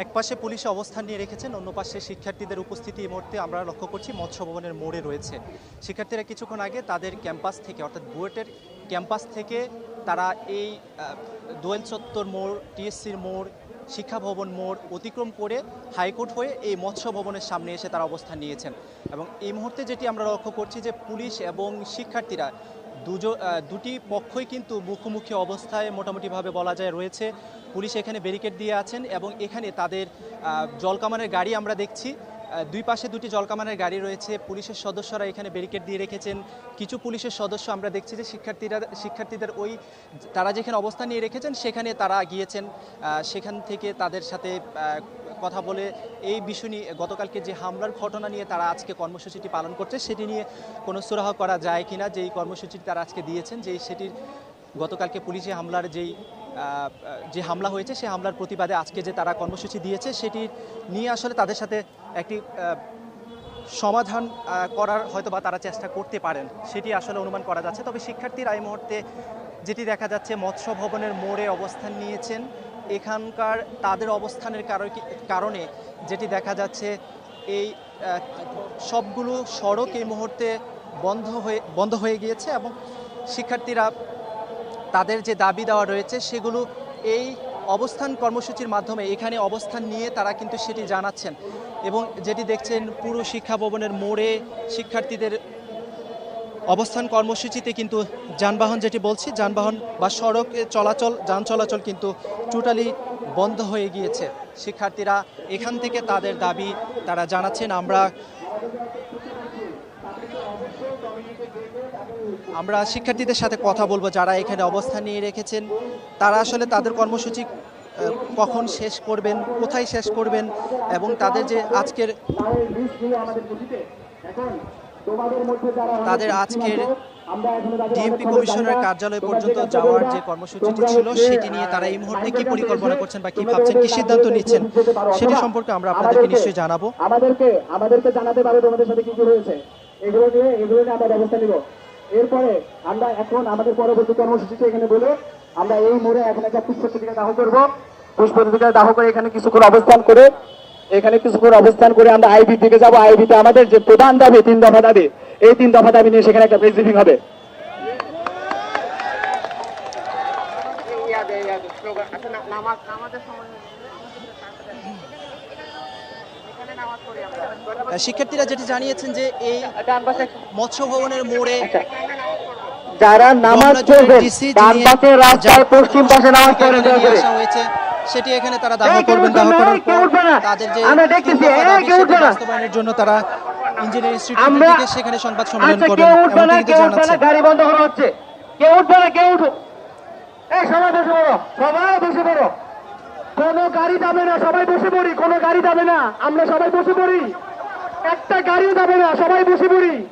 একপাশে পুলিশে অবস্থান নিয়ে রেখেছেন, অন্য পাশে শিক্ষার্থীদের উপস্থিতি এই মুহূর্তে আমরা লক্ষ্য করছি মৎস্য ভবনের মোড়ে রয়েছে। শিক্ষার্থীরা কিছুক্ষণ আগে তাদের ক্যাম্পাস থেকে, অর্থাৎ বুয়েটের ক্যাম্পাস থেকে তারা এই দোয়েল চত্বর মোড়, টিএসসির মোড় শিক্ষা ভবন মোড় অতিক্রম করে হাইকোর্ট হয়ে এই মৎস্য ভবনের সামনে এসে তারা অবস্থান নিয়েছেন। এবং এই মুহূর্তে যেটি আমরা লক্ষ্য করছি যে পুলিশ এবং শিক্ষার্থীরা দুজো দুটি পক্ষই কিন্তু মুখোমুখি অবস্থায় মোটামুটিভাবে বলা যায় রয়েছে। পুলিশ এখানে ব্যারিকেড দিয়ে আছেন এবং এখানে তাদের জলকামানের গাড়ি আমরা দেখছি। দুই পাশে দুটি জলকামানের গাড়ি রয়েছে। পুলিশের সদস্যরা এখানে ব্যারিকেড দিয়ে রেখেছেন। কিছু পুলিশের সদস্য আমরা দেখছি যে শিক্ষার্থীরা, শিক্ষার্থীদের ওই, তারা যেখানে অবস্থান নিয়ে রেখেছেন, সেখানে তারা গিয়েছেন। সেখান থেকে তাদের সাথে কথা বলে এই বিষয় নিয়ে গতকালকে যে হামলার ঘটনা নিয়ে তারা আজকে কর্মসূচিটি পালন করছে, সেটি নিয়ে কোনো সুরাহ করা যায় কিনা, যেই কর্মসূচিটি তারা আজকে দিয়েছেন, যেই সেটির গতকালকে পুলিশে হামলার যেই যে হামলা হয়েছে সেই হামলার প্রতিবাদে আজকে যে তারা কর্মসূচি দিয়েছে, সেটি নিয়ে আসলে তাদের সাথে একটি সমাধান করার হয়তো বা তারা চেষ্টা করতে পারেন, সেটি আসলে অনুমান করা যাচ্ছে। তবে শিক্ষার্থীরা এই মুহূর্তে যেটি দেখা যাচ্ছে, মৎস্য ভবনের মোড়ে অবস্থান নিয়েছেন। এখানকার তাদের অবস্থানের কারো- কারণে যেটি দেখা যাচ্ছে, এই সবগুলো সড়ক এই মুহূর্তে বন্ধ হয়ে বন্ধ হয়ে গিয়েছে এবং শিক্ষার্থীরা তাদের যে দাবি দেওয়া রয়েছে সেগুলো এই অবস্থান কর্মসূচির মাধ্যমে, এখানে অবস্থান নিয়ে তারা কিন্তু সেটি জানাচ্ছেন এবং যেটি দেখছেন পুরো শিক্ষা ভবনের মোড়ে শিক্ষার্থীদের অবস্থান কর্মসূচিতে কিন্তু যানবাহন যেটি বলছি, যানবাহন বা সড়কে চলাচল, যান চলাচল কিন্তু টোটালি বন্ধ হয়ে গিয়েছে। শিক্ষার্থীরা এখান থেকে তাদের দাবি তারা জানাচ্ছেন, আমরা আমরা শিক্ষার্থীদের সাথে কথা বলব যারা এখানে অবস্থান নিয়ে রেখেছেন। তারা আসলে তাদের কর্মসূচি কখন শেষ করবেন, কোথায় শেষ করবেন এবং তাদের যে আজকের তাদের আজকের ডিএমপি কমিশনের কার্যালয় পর্যন্ত যাওয়ার যে কর্মসূচিটি ছিল সেটি নিয়ে তারা এই মুহূর্তে কি পরিকল্পনা করছেন বা কি ভাবছেন কি সিদ্ধান্ত নিচ্ছেন সেটি সম্পর্কে আমরা আপনাদেরকে নিশ্চয়ই জানাব। আমাদেরকে আমাদেরকে জানাতে পারো তোমাদের সাথে কি কি হয়েছে। এগুলো নিয়ে এগুলো নিয়ে আমরা ব্যবস্থা নিব। এরপরে আমরা এখন আমাদের পরবর্তী কর্মসূচিতে এখানে বলে আমরা এই মোড়ে এখন একটা পুষ্পচন্দ্রিকা দাহ করব। পুষ্পচন্দ্রিকা দাহ করে এখানে কিছুক্ষণ অবস্থান করে এখানে কিছুক্ষণ অবস্থান করে আমরা আইবি দিকে যাব। আইবিতে আমাদের যে প্রধান দাবি তিন দফা দাবি এই তিন দফা দাবি নিয়ে সেখানে একটা প্রেস ব্রিফিং হবে। শিক্ষার্থীরা যেটি জানিয়েছেন যে এই মৎস্য ভবনের মোড়ে যারা নামাজ পড়বেন ডান পাশে রাস্তার পশ্চিম পাশে নামাজ আসা হয়েছে। সেটি এখানে তারা দাহ কেউ করবেন দাহ করার পর তাদের যে আমরা দেখতেছি, এই, কেউ সেটি উঠবে না। বাস্তবায়নের জন্য তারা ইঞ্জিনিয়ারিং ইনস্টিটিউট আমরা- সেখানে সংবাদ সম্মেলন আচ্ছা এমনটি কিন্তু গাড়ি বন্ধ করা হচ্ছে। কেউ উঠবে না কেউ উঠো এই সবাই বসে পড়ো সবাই বসে পড়ো। কোনো গাড়ি যাবে না সবাই বসে পড়ি কোনো গাড়ি যাবে না। আমরা সবাই বসে পড়ি। একটা গাড়িও যাবে না সবাই বসে পড়ি।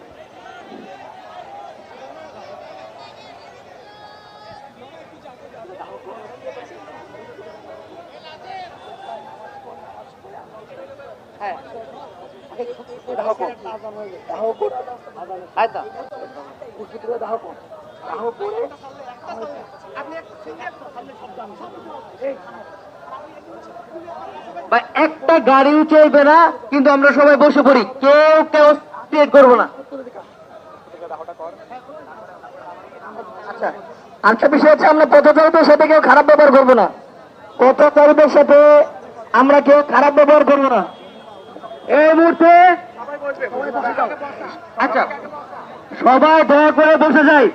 একটা গাড়িও চলবে না, কিন্তু আমরা সবাই বসে পড়ি। কেউ কেউ স্টেট করব না। আচ্ছা বিষয় হচ্ছে, আমরা পথচারীদের সাথে কেউ খারাপ ব্যবহার করব না। পথচারীদের সাথে আমরা কেউ খারাপ ব্যবহার করব না। এই মুহূর্তে আচ্ছা সবাই দয়া করে বসে যাই।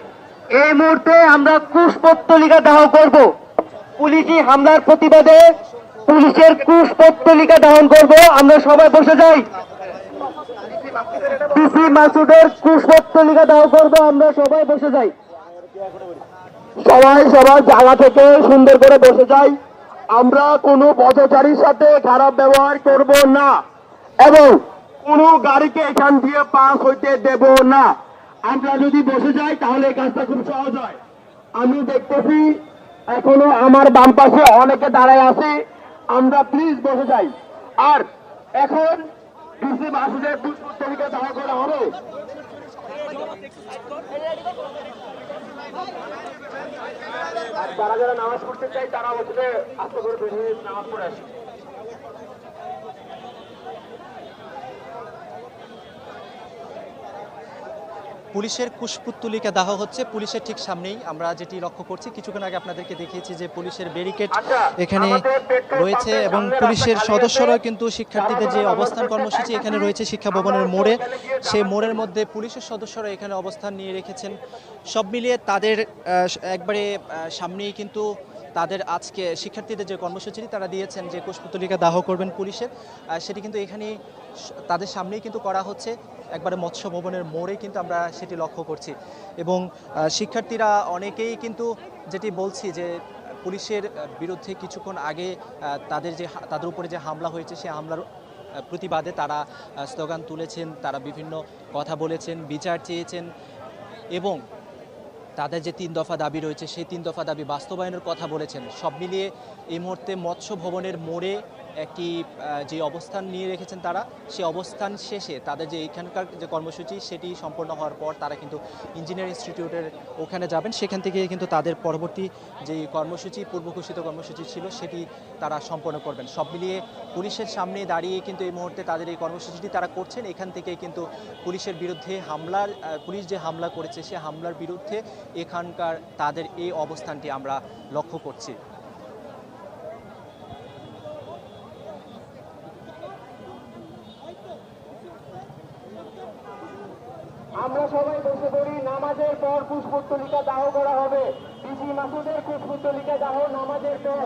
এই মুহূর্তে আমরা কুশপত্তলিকা দাহ করব। পুলিশি হামলার প্রতিবাদে পুলিশের কুশপত্তলিকা দাহন করব। আমরা সবাই বসে যাই। পিসি মাসুদের কুশপত্তলিকা দাহ করব। আমরা সবাই বসে যাই। সবাই সবার জায়গা থেকে সুন্দর করে বসে যাই। আমরা কোনো পথচারীর সাথে খারাপ ব্যবহার করব না। এবং কোনো গাড়িকে এখান দিয়ে পাস হইতে দেব না। আমরা যদি বসে যাই, তাহলে কাজটা খুব সহজ হয়। আমি দেখতেছি, এখনও আমার বাম পাশে অনেকে দাঁড়ায় আছে। আমরা প্লিজ বসে যাই। আর এখন ডিসি যারা যারা নামাজ পড়তে চাই তারা হচ্ছে আস্তে করে নামাজ পড়ে আসে। পুলিশের কুশপুত্তলিকা দাহ হচ্ছে। পুলিশের ঠিক সামনেই আমরা যেটি লক্ষ্য করছি কিছুক্ষণ আগে আপনাদেরকে দেখিয়েছি যে পুলিশের ব্যারিকেড আচ্ছা, এখানে রয়েছে এবং পুলিশের রাস্তা সদস্যরা কিন্তু শিক্ষার্থীদের যে অবস্থান কর্মসূচি এখানে রয়েছে শিক্ষা ভবনের মোড়ে। সেই মোড়ের মধ্যে পুলিশের সদস্যরা এখানে অবস্থান নিয়ে রেখেছেন। সব মিলিয়ে তাদের একবারে সামনেই কিন্তু তাদের আজকে শিক্ষার্থীদের যে কর্মসূচিটি তারা দিয়েছেন যে কুশপুতলিকা দাহ করবেন পুলিশের সেটি কিন্তু এখানেই স- তাদের সামনেই কিন্তু করা হচ্ছে। একবারে মৎস্য ভবনের মোড়ে কিন্তু আমরা সেটি লক্ষ্য করছি। এবং শিক্ষার্থীরা অনেকেই কিন্তু যেটি বলছি যে, পুলিশের বিরুদ্ধে কিছুক্ষণ আগে তাদের যে তাদের উপরে যে হামলা হয়েছে সেই হামলার প্রতিবাদে তারা স্লোগান তুলেছেন, তারা বিভিন্ন কথা বলেছেন, বিচার চেয়েছেন এবং তাদের যে তিন দফা দাবি রয়েছে, সেই তিন দফা দাবি বাস্তবায়নের কথা বলেছেন। সব মিলিয়ে এই মুহূর্তে মৎস্য ভবনের মোড়ে একটি যে অবস্থান নিয়ে রেখেছেন তারা, সে অবস্থান শেষে তাদের যে এখানকার যে কর্মসূচি সেটি সম্পন্ন হওয়ার পর তারা কিন্তু ইঞ্জিনিয়ার ইনস্টিটিউটের ওখানে যাবেন। সেখান থেকে কিন্তু তাদের পরবর্তী যে কর্মসূচি, পূর্বঘোষিত কর্মসূচি ছিল সেটি তারা সম্পন্ন করবেন। সব মিলিয়ে পুলিশের সামনে দাঁড়িয়ে কিন্তু এই মুহূর্তে তাদের এই কর্মসূচিটি তারা করছেন। এখান থেকে কিন্তু পুলিশের বিরুদ্ধে হামলার পুলিশ যে হামলা করেছে, সে হামলার বিরুদ্ধে এখানকার তাদের এই অবস্থানটি আমরা লক্ষ্য করছি আমরা সবাই বসে পড়ি নামাজের পর পুষ্পত্তলিকা দাহ করা হবে পিসি মাসুদের পুষ্পত্তলিকা দাহ নামাজের পর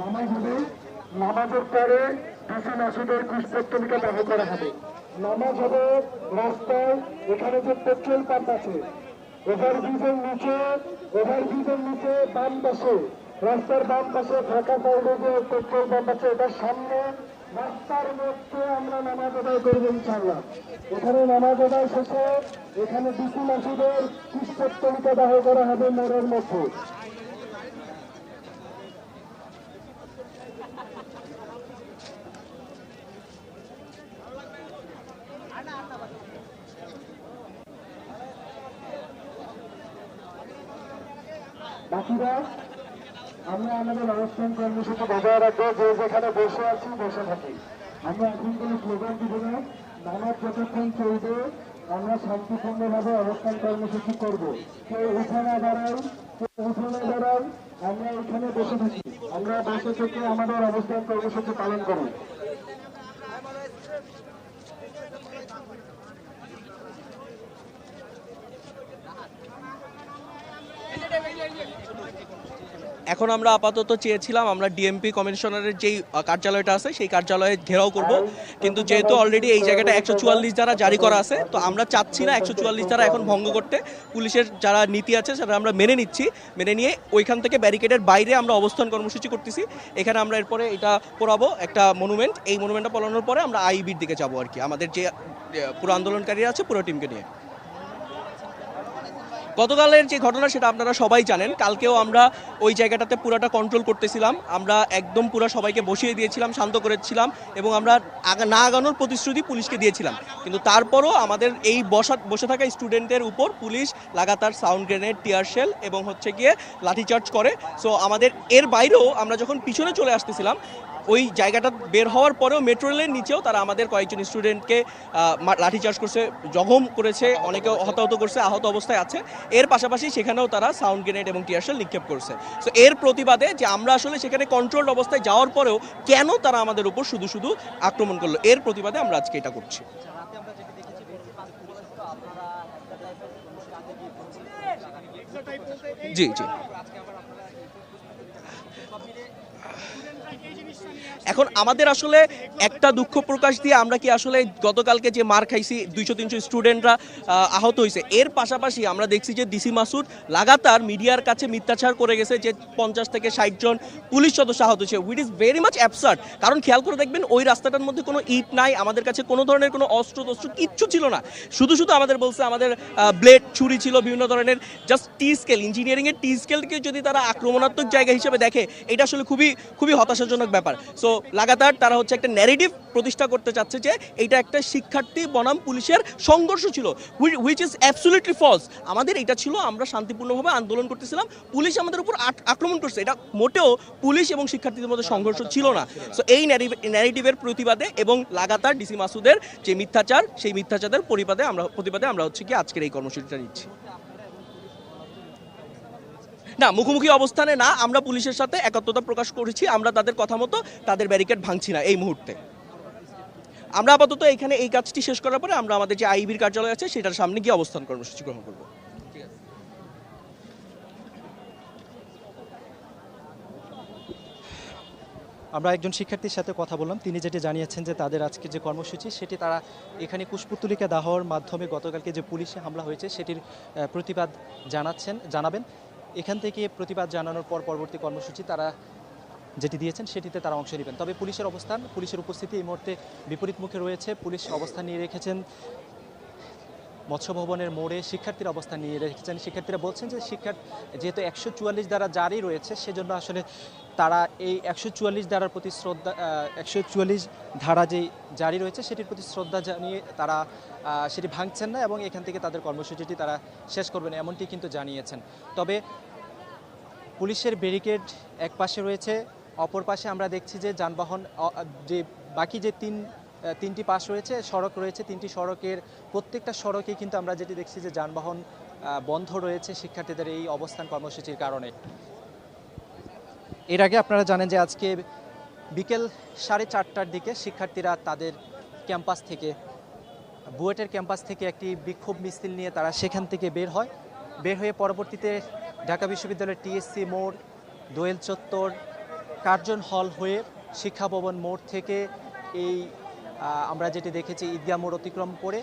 নামাজ হবে। নামাজের পরে পিসি মাসুদের পুষ্পত্তলিকা দাহ করা হবে। নামাজ হবে রাস্তায়, এখানে যে পেট্রোল পাম্প আছে, ওভারব্রিজের নিচে ওভারব্রিজের নিচে বাম পাশে, রাস্তার বাম পাশে ফাঁকা সাইডে যে পেট্রোল পাম্প আছে। এটার সামনে রাস্তার মধ্যে আমরা নামাজ আদায় করব ইনশাল্লাহ এখানে নামাজ আদায় শেষে এখানে বিপি মাসুদের পুষ্পত্তলিকা দাহ করা হবে মোড়ের মধ্যে। বাকিরা আমরা আমাদের অবস্থান কর্মসূচি বজায় রাখব, যে যেখানে বসে আছি, বসে থাকি। আমরা এখন কোনো স্লোগান দিব না নামাজ যতক্ষণ চলবে, আমরা শান্তিপূর্ণভাবে অবস্থান কর্মসূচি করব। কেউ উঠে না দাঁড়াই কেউ উঠে না দাঁড়াই আমরা এখানে বসে থাকি। আমরা বসে থেকে আমাদের অবস্থান কর্মসূচি পালন করি। এখন আমরা আপাতত চেয়েছিলাম আমরা ডিএমপি কমিশনারের যেই কার্যালয়টা আছে, সেই কার্যালয়ে ঘেরাও করব। কিন্তু যেহেতু অলরেডি এই জায়গাটা একশো চুয়াল্লিশ দ্বারা জারি করা আছে, তো আমরা চাচ্ছি না একশো চুয়াল্লিশ দ্বারা এখন ভঙ্গ করতে। পুলিশের যারা নীতি আছে, সেটা আমরা মেনে নিচ্ছি। মেনে নিয়ে ওইখান থেকে ব্যারিকেডের বাইরে আমরা অবস্থান কর্মসূচি করতেছি। এখানে আমরা এরপরে এটা পড়াবো, একটা মনুমেন্ট এই মনুমেন্টটা পড়ানোর পরে আমরা আইবির দিকে যাব আর কি। আমাদের যে পুরো আন্দোলনকারীরা আছে, পুরো টিমকে নিয়ে। গতকালের যে ঘটনা সেটা আপনারা সবাই জানেন। কালকেও আমরা ওই জায়গাটাতে পুরোটা কন্ট্রোল করতেছিলাম। আমরা একদম পুরো সবাইকে বসিয়ে দিয়েছিলাম, শান্ত করেছিলাম এবং আমরা না আগানোর প্রতিশ্রুতি পুলিশকে দিয়েছিলাম। কিন্তু তারপরও আমাদের এই বসা বসে থাকা স্টুডেন্টের উপর পুলিশ লাগাতার সাউন্ড গ্রেনেড টিয়ার শেল এবং হচ্ছে গিয়ে লাঠিচার্জ করে। সো আমাদের এর বাইরেও আমরা যখন পিছনে চলে আসতেছিলাম ওই জায়গাটা বের হওয়ার পরেও মেট্রো রেলের নিচেও তারা আমাদের কয়েকজন স্টুডেন্টকে লাঠিচার্জ করছে জখম করেছে অনেকে হতাহত করছে আহত অবস্থায় আছে। এর পাশাপাশি সেখানেও তারা সাউন্ড গ্রেনেড এবং টিয়ারশেল নিক্ষেপ করছে। সো এর প্রতিবাদে যে আমরা আসলে সেখানে কন্ট্রোল অবস্থায় যাওয়ার পরেও কেন তারা আমাদের উপর শুধু শুধু আক্রমণ করল? এর প্রতিবাদে আমরা আজকে এটা করছি। জি আমরা যেটি দেখেছি বেশিরভাগ পুলিশ তো আপনারা একটা জায়গায় কর্মসূচি আগে গিয়ে পৌঁছে জি জি আজকে আবার আপনারা এই সব মিলে এখন আমাদের আসলে একটা দুঃখ প্রকাশ দিয়ে আমরা কি আসলে গতকালকে যে মার খাইছি দুইশো তিনশো স্টুডেন্টরা আহত হয়েছে এর পাশাপাশি আমরা দেখছি যে ডিসি মাসুদ লাগাতার মিডিয়ার কাছে মিথ্যাচার করে গেছে যে পঞ্চাশ থেকে ষাট জন পুলিশ সদস্য আহত হয়েছে it is very much absurd কারণ খেয়াল করে দেখবেন ওই রাস্তাটার মধ্যে কোনো ইট নাই, আমাদের কাছে কোনো ধরনের কোনো অস্ত্র তস্ত্র কিচ্ছু ছিল না। শুধু শুধু আমাদের বলছে আমাদের ব্লেড ছুরি ছিল, বিভিন্ন ধরনের জাস্ট টি স্কেল ইঞ্জিনিয়ারিংয়ের টি স্কেলকে যদি তারা আক্রমণাত্মক জায়গা হিসেবে দেখে, এটা আসলে খুবই খুবই হতাশাজনক ব্যাপার। সো লাগাতার তারা হচ্ছে একটা ন্যারেটিভ প্রতিষ্ঠা করতে চাচ্ছে যে এটা একটা শিক্ষার্থী বনাম পুলিশের সংঘর্ষ ছিল হুইচ ইজ অ্যাবসুলিটলি ফলস আমাদের এটা ছিল, আমরা শান্তিপূর্ণভাবে আন্দোলন করতেছিলাম, পুলিশ আমাদের উপর আক্রমণ করছে। এটা মোটেও পুলিশ এবং শিক্ষার্থীদের মধ্যে সংঘর্ষ ছিল না। সো এই ন্যারেটিভের প্রতিবাদে এবং লাগাতার ডিসি মাসুদের যে মিথ্যাচার, সেই মিথ্যাচারের পরিবাদে আমরা, প্রতিবাদে আমরা হচ্ছে কি আজকের এই কর্মসূচিটা নিচ্ছি। না, মুখোমুখি অবস্থানে না, আমরা পুলিশের সাথে একাত্মতা প্রকাশ করেছি, আমরা তাদের কথা মতো তাদের ব্যারিকেড ভাঙছি না এই মুহূর্তে। আমরা আপাতত এখানে এই কাজটি শেষ করার পরে আমরা আমাদের যে আইবির কার্যালয় আছে, সেটার সামনে গিয়ে অবস্থান কর্মসূচি গ্রহণ করব। আমরা একজন শিক্ষার্থীর সাথে কথা বললাম। তিনি যেটি জানিয়েছেন যে তাদের আজকে যে কর্মসূচি, সেটি তারা এখানে কুশপুত্তলিকা দাহর মাধ্যমে গতকালকে যে পুলিশে হামলা হয়েছে, সেটির প্রতিবাদ জানাচ্ছেন, জানাবেন। এখান থেকে প্রতিবাদ জানানোর পর পরবর্তী কর্মসূচি তারা যেটি দিয়েছেন, সেটিতে তারা অংশ নেবেন। তবে পুলিশের অবস্থান, পুলিশের উপস্থিতি এই মুহূর্তে বিপরীত মুখে রয়েছে। পুলিশ অবস্থান নিয়ে রেখেছেন মৎস্য ভবনের মোড়ে শিক্ষার্থীর অবস্থান নিয়ে রেখেছেন। শিক্ষার্থীরা বলছেন যে শিক্ষার যেহেতু একশো চুয়াল্লিশ দ্বারা জারি রয়েছে, সেজন্য আসলে তারা এই একশো চুয়াল্লিশ ধারার প্রতি শ্রদ্ধা একশো চুয়াল্লিশ ধারা যে জারি রয়েছে, সেটির প্রতি শ্রদ্ধা জানিয়ে তারা সেটি ভাঙছেন না এবং এখান থেকে তাদের কর্মসূচিটি তারা শেষ করবেন এমনটি কিন্তু জানিয়েছেন। তবে পুলিশের ব্যারিকেড এক পাশে রয়েছে, অপর পাশে আমরা দেখছি যে যানবাহন যে বাকি যে তিন তিনটি পাশ রয়েছে, সড়ক রয়েছে। তিনটি সড়কের প্রত্যেকটা সড়কে কিন্তু আমরা যেটি দেখছি যে যানবাহন বন্ধ রয়েছে শিক্ষার্থীদের এই অবস্থান কর্মসূচির কারণে। এর আগে আপনারা জানেন যে আজকে বিকেল সাড়ে চারটার দিকে শিক্ষার্থীরা তাদের ক্যাম্পাস থেকে, বুয়েটের ক্যাম্পাস থেকে একটি বিক্ষোভ মিছিল নিয়ে তারা সেখান থেকে বের হয়। বের হয়ে পরবর্তীতে ঢাকা বিশ্ববিদ্যালয়ের টিএসসি মোড়, দোয়েল চত্বর, কার্জন হল হয়ে শিক্ষা ভবন মোড় থেকে এই আমরা যেটি দেখেছি, ঈদগাহ মোড় অতিক্রম করে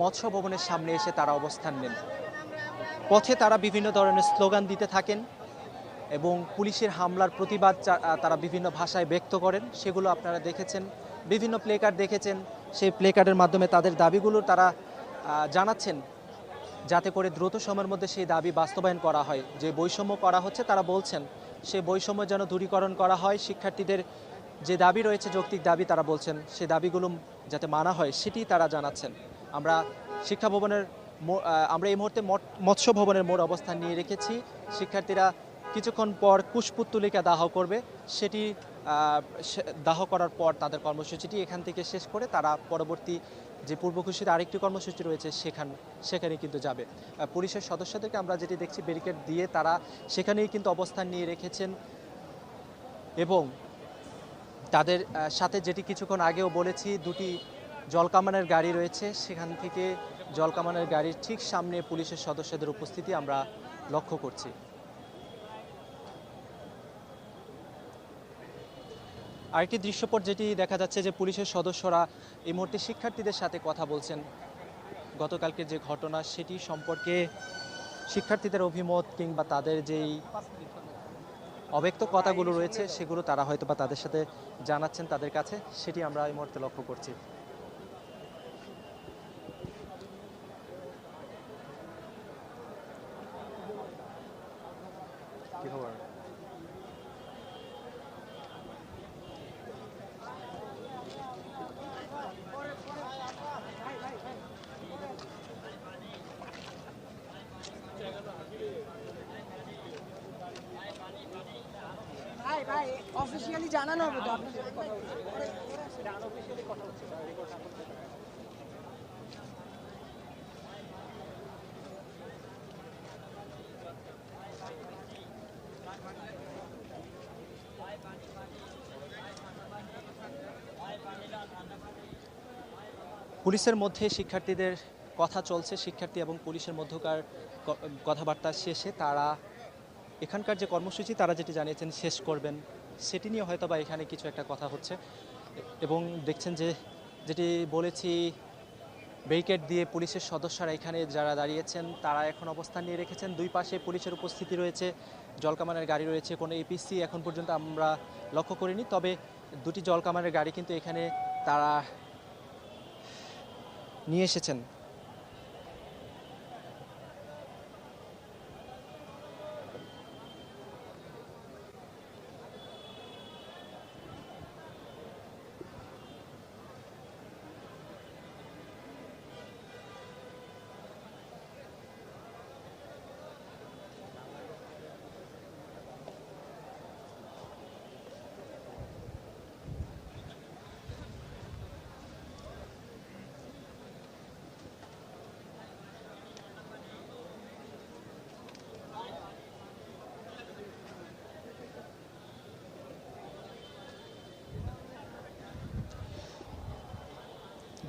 মৎস্য ভবনের সামনে এসে তারা অবস্থান নেন। পথে তারা বিভিন্ন ধরনের স্লোগান দিতে থাকেন এবং পুলিশের হামলার প্রতিবাদ তারা বিভিন্ন ভাষায় ব্যক্ত করেন। সেগুলো আপনারা দেখেছেন, বিভিন্ন প্লেকার্ড দেখেছেন। সেই প্লেকার্ডের মাধ্যমে তাদের দাবিগুলো তারা জানাচ্ছেন যাতে করে দ্রুত সময়ের মধ্যে সেই দাবি বাস্তবায়ন করা হয়। যে বৈষম্য করা হচ্ছে, তারা বলছেন সেই বৈষম্য যেন দূরীকরণ করা হয়, শিক্ষার্থীদের যে দাবি রয়েছে, যৌক্তিক দাবি তারা বলছেন, সে দাবিগুলো যাতে মানা হয় সেটি তারা জানাচ্ছেন। আমরা শিক্ষা ভবনের আমরা এই মুহূর্তে মৎস্য ভবনের মোড় অবস্থান নিয়ে রেখেছি। শিক্ষার্থীরা কিছুক্ষণ পর কুশপুত্তলিকা দাহ করবে। সেটি দাহ করার পর তাদের কর্মসূচিটি এখান থেকে শেষ করে তারা পরবর্তী যে পূর্ব ঘোষিত আরেকটি কর্মসূচি রয়েছে, সেখান, সেখানে কিন্তু যাবে। পুলিশের সদস্যদেরকে আমরা যেটি দেখছি, ব্যারিকেড দিয়ে তারা সেখানেই কিন্তু অবস্থান নিয়ে রেখেছেন এবং তাদের সাথে যেটি কিছুক্ষণ আগেও বলেছি, দুটি জলকামানের গাড়ি রয়েছে। সেখান থেকে জলকামানের গাড়ির ঠিক সামনে পুলিশের সদস্যদের উপস্থিতি আমরা লক্ষ্য করছি। আরেকটি দৃশ্যপট যেটি দেখা যাচ্ছে যে পুলিশের সদস্যরা এই মুহূর্তে শিক্ষার্থীদের সাথে কথা বলছেন। গতকালকে যে ঘটনা, সেটি সম্পর্কে শিক্ষার্থীদের অভিমত কিংবা তাদের যেই অব্যক্ত কথাগুলো রয়েছে, সেগুলো তারা হয়তো বা তাদের সাথে জানাচ্ছেন তাদের কাছে, সেটি আমরা এই মুহূর্তে লক্ষ্য করছি। কি খবর? অফিসিয়ালি জানানো হবে তো। পুলিশের মধ্যে শিক্ষার্থীদের কথা চলছে, শিক্ষার্থী এবং পুলিশের মধ্যকার কথাবার্তা শেষে তারা এখানকার যে কর্মসূচি, তারা যেটি জানিয়েছেন, শেষ করবেন সেটি নিয়ে হয়তো বা এখানে কিছু একটা কথা হচ্ছে। এবং দেখছেন যে যেটি বলেছি, ব্যারিকেড দিয়ে পুলিশের সদস্যরা এখানে যারা দাঁড়িয়েছেন, তারা এখন অবস্থান নিয়ে রেখেছেন। দুই পাশে পুলিশের উপস্থিতি রয়েছে, জলকামানের গাড়ি রয়েছে, কোনো এপিসি এখন পর্যন্ত আমরা লক্ষ্য করিনি। তবে দুটি জলকামানের গাড়ি কিন্তু এখানে তারা নিয়ে এসেছেন।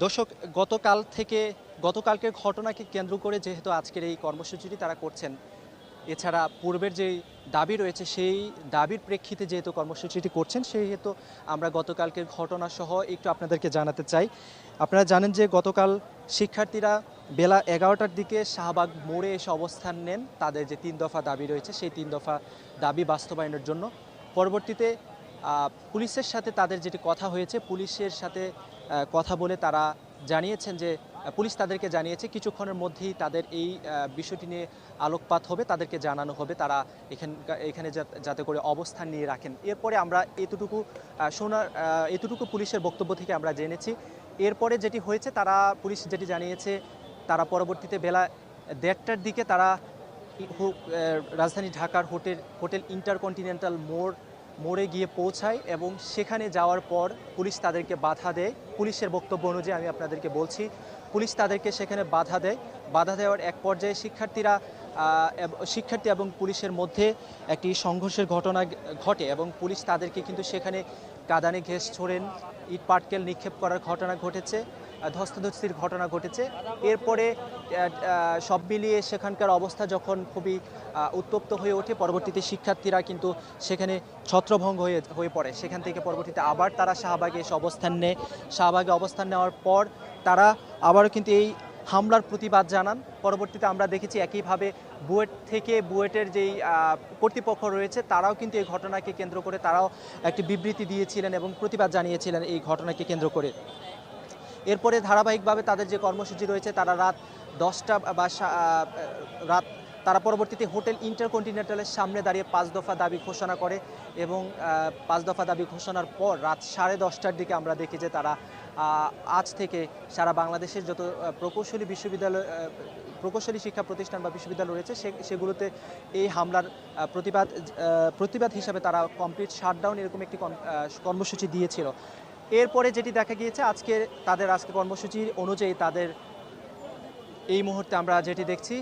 দর্শক, গতকাল থেকে, গতকালকের ঘটনাকে কেন্দ্র করে যেহেতু আজকের এই কর্মসূচিটি তারা করছেন, এছাড়া পূর্বের যে দাবি রয়েছে, সেই দাবির প্রেক্ষিতে যেহেতু কর্মসূচিটি করছেন সেই হেতু আমরা গতকালকের ঘটনা সহ একটু আপনাদেরকে জানাতে চাই। আপনারা জানেন যে গতকাল শিক্ষার্থীরা বেলা এগারোটার দিকে শাহবাগ মোড়ে এসে অবস্থান নেন। তাদের যে তিন দফা দাবি রয়েছে, সেই তিন দফা দাবি বাস্তবায়নের জন্য। পরবর্তীতে পুলিশের সাথে তাদের যেটি কথা হয়েছে, পুলিশের সাথে কথা বলে তারা জানিয়েছেন যে পুলিশ তাদেরকে জানিয়েছে, কিছুক্ষণের মধ্যেই তাদের এই বিষয়টি নিয়ে আলোকপাত হবে, তাদেরকে জানানো হবে, তারা এখান, এখানে যাতে করে অবস্থান নিয়ে রাখেন। এরপরে আমরা এতটুকু শোনার এতটুকু পুলিশের বক্তব্য থেকে আমরা জেনেছি। এরপরে যেটি হয়েছে, তারা, পুলিশ যেটি জানিয়েছে, তারা পরবর্তীতে বেলা দেড়টার দিকে তারা রাজধানী ঢাকার হোটেল হোটেল ইন্টারকন্টিনেন্টাল মোড় মোড়ে গিয়ে পৌঁছায় এবং সেখানে যাওয়ার পর পুলিশ তাদেরকে বাধা দেয়। পুলিশের বক্তব্য অনুযায়ী আমি আপনাদেরকে বলছি, পুলিশ তাদেরকে সেখানে বাধা দেয়। বাধা দেওয়ার এক পর্যায়ে শিক্ষার্থীরা শিক্ষার্থী এবং পুলিশের মধ্যে একটি সংঘর্ষের ঘটনা ঘটে এবং পুলিশ তাদেরকে কিন্তু সেখানে কাদানে ঘেস ছোড়েন ইট পাটকেল নিক্ষেপ করার ঘটনা ঘটেছে। ধস্তাধস্তির ঘটনা ঘটেছে। এরপরে সব মিলিয়ে সেখানকার অবস্থা যখন খুবই উত্তপ্ত হয়ে ওঠে, পরবর্তীতে শিক্ষার্থীরা কিন্তু সেখানে ছত্রভঙ্গ হয়ে হয়ে পড়ে। সেখান থেকে পরবর্তীতে আবার তারা শাহবাগে এসে অবস্থান নেয়। শাহবাগে অবস্থান নেওয়ার পর তারা আবারও কিন্তু এই হামলার প্রতিবাদ জানান। পরবর্তীতে আমরা দেখেছি একইভাবে বুয়েট থেকে বুয়েটের যেই কর্তৃপক্ষ রয়েছে, তারাও কিন্তু এই ঘটনাকে কেন্দ্র করে তারাও একটি বিবৃতি দিয়েছিলেন এবং প্রতিবাদ জানিয়েছিলেন এই ঘটনাকে কেন্দ্র করে। এরপরে ধারাবাহিকভাবে তাদের যে কর্মসূচি রয়েছে, তারা রাত দশটা বা রাত তারা পরবর্তীতে হোটেল ইন্টারকন্টিনেন্টালের সামনে দাঁড়িয়ে পাঁচ দফা দাবি ঘোষণা করে এবং পাঁচ দফা দাবি ঘোষণার পর রাত সাড়ে দশটার দিকে আমরা দেখি যে তারা আজ থেকে সারা বাংলাদেশের যত প্রকৌশলী বিশ্ববিদ্যালয় প্রকৌশলী শিক্ষা প্রতিষ্ঠান বা বিশ্ববিদ্যালয় রয়েছে, সে- সেগুলোতে এই হামলার প্রতিবাদ প্রতিবাদ হিসাবে তারা কমপ্লিট শাটডাউন এরকম একটি কর্মসূচি দিয়েছিল। এরপরে যেটি দেখা গিয়েছে, আজকে তাদের আজকে কর্মসূচির অনুযায়ী তাদের এই মুহূর্তে আমরা যেটি দেখছি,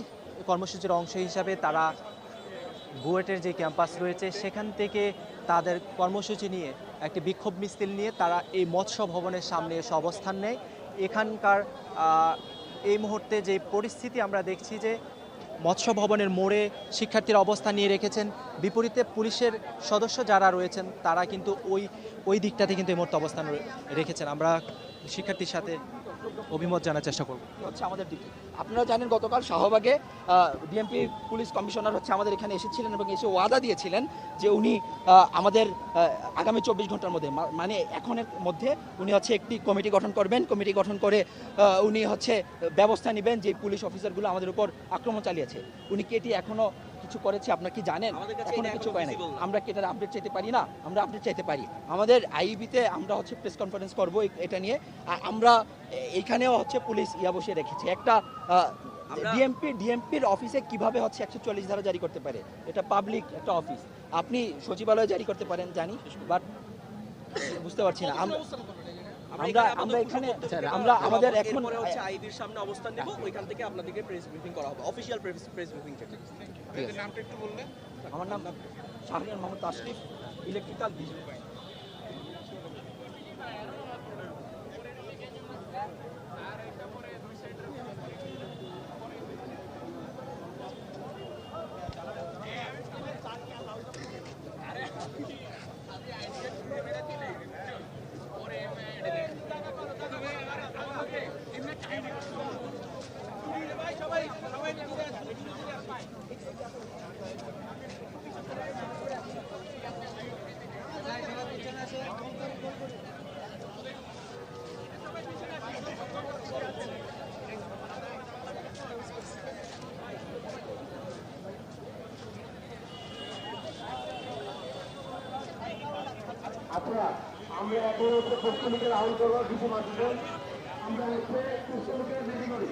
কর্মসূচির অংশ হিসাবে তারা বুয়েটের যে ক্যাম্পাস রয়েছে, সেখান থেকে তাদের কর্মসূচি নিয়ে, একটি বিক্ষোভ মিছিল নিয়ে তারা এই মৎস্য ভবনের সামনে এসে অবস্থান নেয়। এখানকার এই মুহূর্তে যে পরিস্থিতি আমরা দেখছি যে মৎস্য ভবনের মোড়ে শিক্ষার্থীর অবস্থান নিয়ে রেখেছেন। বিপরীতে পুলিশের সদস্য যারা রয়েছেন, তারা কিন্তু ওই ওই দিকটাতে কিন্তু এই মুহূর্তে অবস্থান রেখেছেন। আমরা শিক্ষার্থীর সাথে অভিমত জানার চেষ্টা করব। হচ্ছে আমাদের দিকে আপনারা জানেন গতকাল শাহবাগে ডিএমপি পুলিশ কমিশনার হচ্ছে আমাদের এখানে এসেছিলেন এবং এসে ওয়াদা দিয়েছিলেন যে উনি আমাদের আগামী চব্বিশ ঘণ্টার মধ্যে মানে এখনের মধ্যে উনি হচ্ছে একটি কমিটি গঠন করবেন। কমিটি গঠন করে উনি হচ্ছে ব্যবস্থা নেবেন যে পুলিশ অফিসারগুলো আমাদের উপর আক্রমণ চালিয়েছে। উনি কি এটি এখনও কিছু করেছে আপনার কি জানেন? এখনও কিছু পায় নাই। আমরা কি এটার আপডেট চাইতে পারি? না আমরা আপডেট চাইতে পারি। আমাদের আইবিতে আমরা হচ্ছে প্রেস কনফারেন্স করব এটা নিয়ে। আর আমরা এইখানেও হচ্ছে পুলিশ ইয়া বসিয়ে রেখেছে। একটা ডিএমপি ডিএমপির অফিসে কীভাবে হচ্ছে একশো চল্লিশ ধারা জারি করতে পারে? এটা পাবলিক একটা অফিস আপনি সচিবালয়ে জারি করতে পারেন জানি বাট বুঝতে পারছি না। আমরা আমরা এখানে আমরা আমাদের এখন হচ্ছে আইবির সামনে অবস্থান নেব ওইখান থেকে আপনাদেরকে প্রেস ব্রিফিং করা হবে অফিসিয়াল প্রেস প্রেস ব্রিফিং থেকে আমার নাম শাহরিয়ার মোহাম্মদ আশরিফ ইলেকট্রিক্যাল আচ্ছা আমরা এখন হচ্ছে পশ্চিমবঙ্গের আউট করব কিছু মাটিতে আমরা হচ্ছে পশ্চিমবঙ্গের রেডি করি।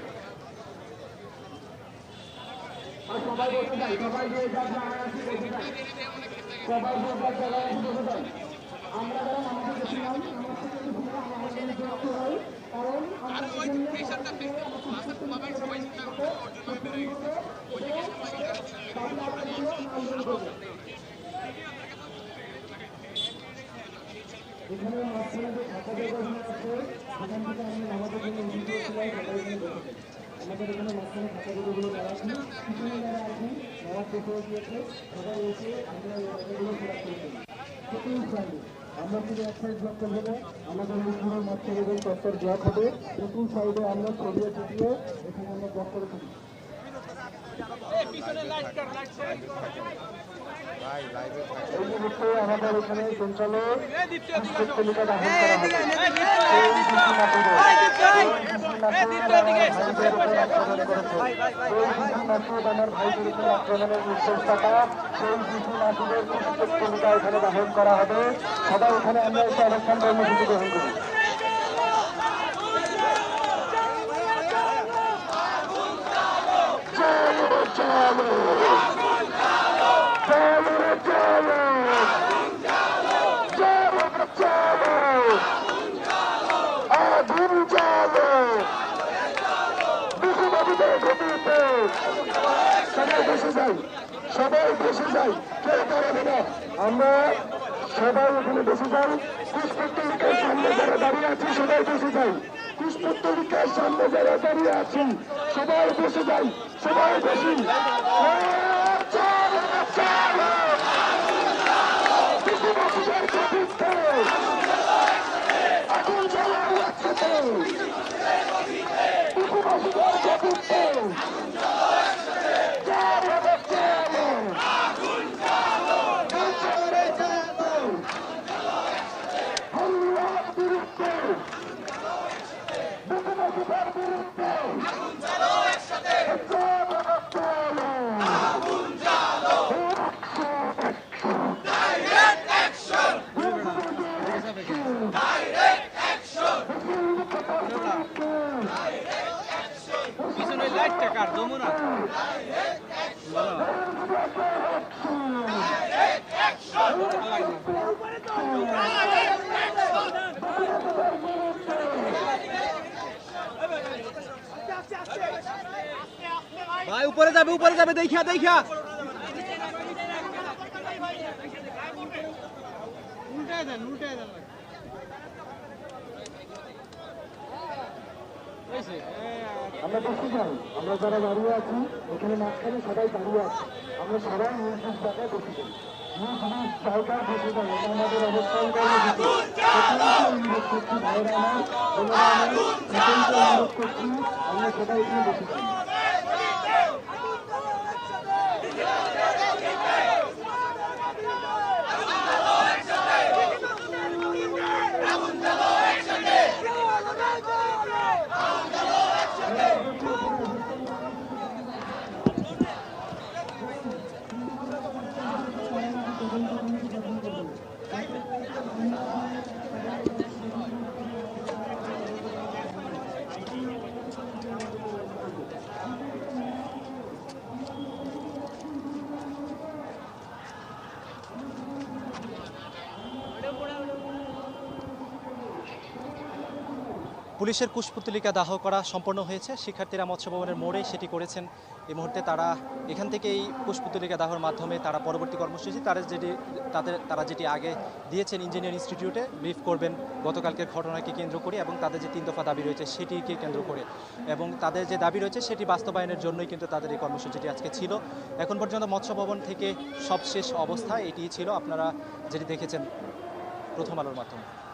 আর সবাই বসে যাই সবাই যে যার জায়গায় আছে বসে যাই সবাই যে যার জায়গায় আছে বসে যাই আমরা যারা আমাদের যুক্ত হই কারণ আমরা জন্য এখানে মাঝখানে যে ফাঁকা জায়গাগুলো আছে, সেখান থেকে আমরা নামাজের জন্য আমাদের এখানে মাঝখানে ফাঁকা জায়গাগুলো যারা আছি পিছনে যারা আছি নামাজ শেষ হয়ে গিয়েছে সবাই এসে আমরা সেকেন্ড আমরা এক সাইড ব্লক আমাদের এই পুরো মাঠ থেকে সেকেন্ড সাইডে আমরা ছড়িয়ে ছিটিয়ে এখানে আমরা ব্লক করে থাকি। আমাদের এই নাটকের পুষ্পলিকা এখানে দাহন করা হবে সবাই এখানে আমরা একটা অবস্থান কর্মসূচি গ্রহণ করি চলো চলো চলো চলো চলো আগুন চলো বিশ্ববাবুদের ঘটিতে বসে যাই, সবাই বসে যাই সবাই ওখানে বসে যাই পুষ্পত্তলিকার সামনে সবাই বসে যাই। সবাই বসে যাই, সবাই চলো বিশ্ববাবুদের ঘটিতে আগুন জ্বালাও একসাথে বিশ্ববাবুদের ঘটিতে চলো চলো চলো চলো হাল্লার বিরুদ্ধে বিশ্ববাবুদের বিরুদ্ধে চলো চলো পিছনে লাইটটা কার যমুনা ভাই উপরে যাবে, উপরে যাবে দেখা দেখা আমরা বসে যাই আমরা যারা দাঁড়িয়ে আছি, এখানে মাঝখানে সবাই দাঁড়িয়ে আছি। আমরা সবাই নিজ করছি, ভাইয়েরা আমার করছি, আমরা সবাই এখানে বসে যাই পুলিশের কুশপুতলিকা দাহ করা সম্পন্ন হয়েছে। শিক্ষার্থীরা মৎস্য ভবনের মোড়ে সেটি করেছেন। এই মুহূর্তে তারা এখান থেকে এই কুশপুতলিকা দাহর মাধ্যমে তারা পরবর্তী কর্মসূচি তারা যেটি, তাদের, তারা যেটি আগে দিয়েছেন ইঞ্জিনিয়ার ইনস্টিটিউটে ব্রিফ করবেন গতকালকের ঘটনাকে কেন্দ্র করে এবং তাদের যে তিন দফা দাবি রয়েছে সেটিকে কেন্দ্র করে। এবং তাদের যে দাবি রয়েছে সেটি বাস্তবায়নের জন্যই কিন্তু তাদের এই কর্মসূচিটি আজকে ছিল। এখন পর্যন্ত মৎস্য ভবন থেকে সবশেষ অবস্থা এটিই ছিল। আপনারা যেটি দেখেছেন প্রথম আলোর মাধ্যমে।